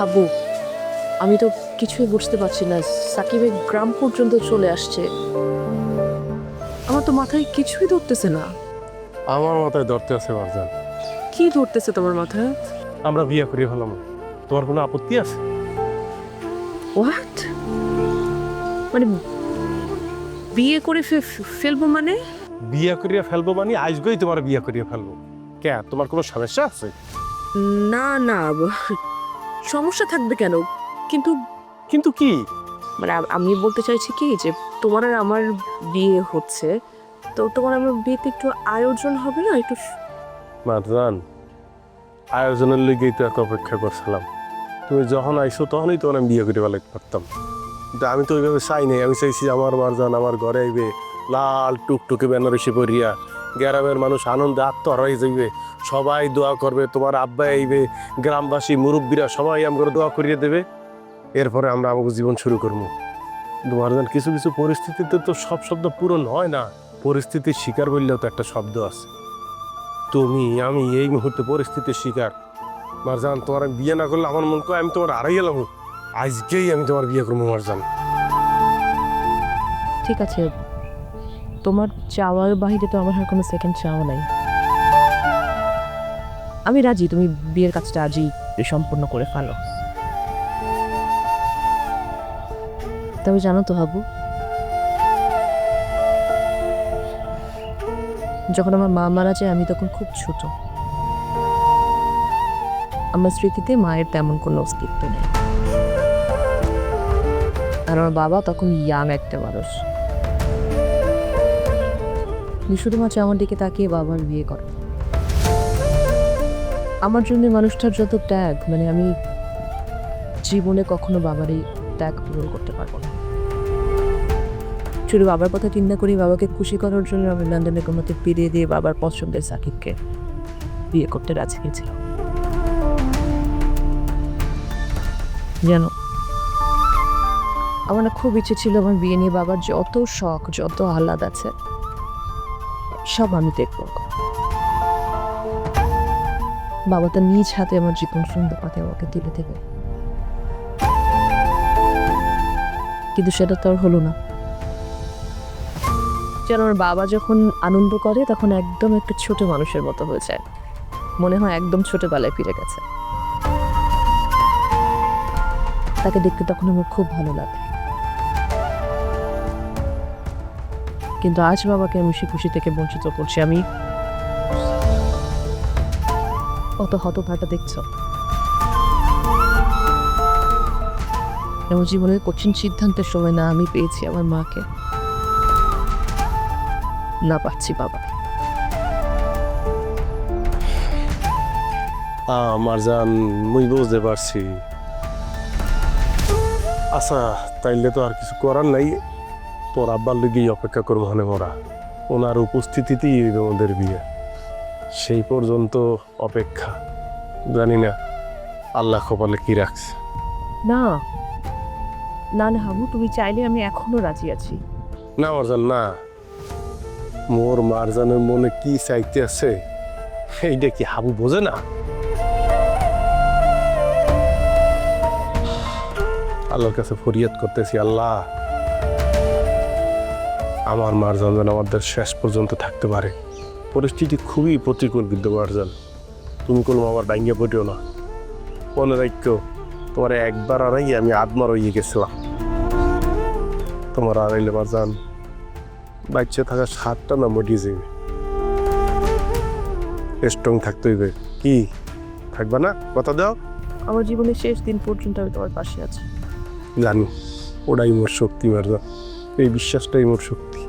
হাবু আমি তো কিছুই বুঝতে পারছি না। সাকিবের গ্রাম পর্যন্ত চলে আসছে। আমার তো মাথায় কিছুই ধরতেছে না। আমার মাথায় ধরতে আছে মারজান। কি ধরতেছে তোমার মাথায়? আমরা বিয়ে করি হলাম তোমার কোনো আপত্তি আছে? হোয়াট মানে বিয়ে করে ফেলব মানে? বিয়ে করিয়া ফেলব মানে আজকেই তোমার বিয়ে করিয়া ফেলব। কে তোমার কোনো সমস্যা আছে? না না। সমস্যা থাকবে কেন? কিন্তু কিন্তু কি? মানে আমি বলতে চাইছি কি যে তোমার আর আমার বিয়ে হচ্ছে তো তোমার আমার বিয়েতে একটু আয়োজন হবে না? একটু মারজান আয়োজনের লেগেই তো এত অপেক্ষা করছিলাম। তুমি যখন আইসো তখনই তো আমি বিয়ে করে ফেলাইতে পারতাম কিন্তু আমি তো ওইভাবে চাই নাই। আমি চাইছি আমার মারজান আমার ঘরে আইবে লাল টুকটুকে বেনারসি পরিয়া গ্রামের মানুষ আনন্দে আত্মহার হয়ে যাইবে। সবাই দোয়া করবে, তোমার আব্বা আইবে, গ্রামবাসী, মুরব্বীরা সবাই আমার দোয়া করিয়ে দেবে। এরপরে আমরা আমাকে জীবন শুরু করব। তোমার কিছু কিছু পরিস্থিতিতে তো সব শব্দ পূরণ হয় না। পরিস্থিতির শিকার বললেও তো একটা শব্দ আছে। তুমি, আমি এই মুহূর্তে পরিস্থিতির শিকার। মারজান, তোমার বিয়ে না করলে আমার মন করে আমি তোমার হারাই গেলাম আজকেই আমি তোমার বিয়ে করব, মারজান। ঠিক আছে তোমার চাওয়ার বাহিরে তো আমার আর কোনো সেকেন্ড চাওয়া নাই। আমি রাজি, তুমি বিয়ের কাজটা আজই সম্পূর্ণ করে ফেলো। তবে জানো তো হাবু, যখন আমার মা মারা যায়, আমি তখন খুব ছোট। আমার স্মৃতিতে মায়ের তেমন কোনো অস্তিত্ব নেই। আর আমার বাবা তখন ইয়াং একটা মানুষ। তুমি শুধুমাত্র আমার দিকে তাকিয়ে বাবার বিয়ে করো। আমার জন্য মানুষটার যত ত্যাগ মানে আমি জীবনে কখনো বাবার এই ত্যাগ পূরণ করতে পারব না। শুধু বাবার কথা চিন্তা করি বাবাকে খুশি করার জন্য আমি লন্ডনে কোনোতে ফিরিয়ে দিয়ে বাবার পছন্দের সাকিবকে বিয়ে করতে রাজি হয়েছিলাম। জানো, আমার না খুব ইচ্ছে ছিল আমার বিয়ে নিয়ে বাবার যত শখ, যত আহ্লাদ আছে সব আমি দেখব। বাবা তার নিজ হাতে আমার জীবন সুন্দর পাতে আমাকে তুলে দেবে। কিন্তু সেটা তো আর হলো না। যেন আমার বাবা যখন আনন্দ করে, তখন একদম একটা ছোট মানুষের মতো হয়ে যায়। মনে হয় একদম ছোটবেলায় ফিরে গেছে। তাকে দেখতে তখন আমার খুব ভালো লাগে। কিন্তু আজ বাবাকে আমি সে খুশি থেকে বঞ্চিত করছি। আমি অত হতভাটা দেখছ। আমার জীবনের কঠিন সিদ্ধান্তের সময় না আমি পেয়েছি আমার মাকে। না পাচ্ছি বাবা। মারজান, মুই বুঝতে পারছি। আচ্ছা তাইলে তো আর কিছু করার নাই। তোর আব্বার লেগেই অপেক্ষা করব মানে মোরা। ওনার উপস্থিতিতেই আমাদের বিয়ে। সেই পর্যন্ত অপেক্ষা। জানি না আল্লাহ কপালে কি রাখছে। না। না না হাবু তুমি চাইলে আমি এখনও রাজি আছি। না মারজান না। মোর মারজানের মনে কি চাইতে আছে এইটা কি হাবু বোঝে না? আল্লাহর কাছে ফরিয়াদ করতেছি আল্লাহ। আমার মারজান যেন আমাদের শেষ পর্যন্ত থাকতে পারে। পরিস্থিতি খুবই প্রতিকূল কিন্তু মারজান। তুমি কোনো আমার ডাঙ্গিয়া পড়িও না। মনে রাখো তোমার একবার আড়াই আমি আদমার হয়ে গেছিলাম। তোমার আড়াইলে মারজান বাচ্চা থাকা সাতটা না মরিয়ে যাবে স্ট্রং থাকতে হইবে। কি? থাকবে না? কথা দাও। আমার জীবনের শেষ দিন পর্যন্ত আমি তোমার পাশে আছি। জানি ওটাই মোর শক্তি মারজা এই বিশ্বাসটাই মোর শক্তি।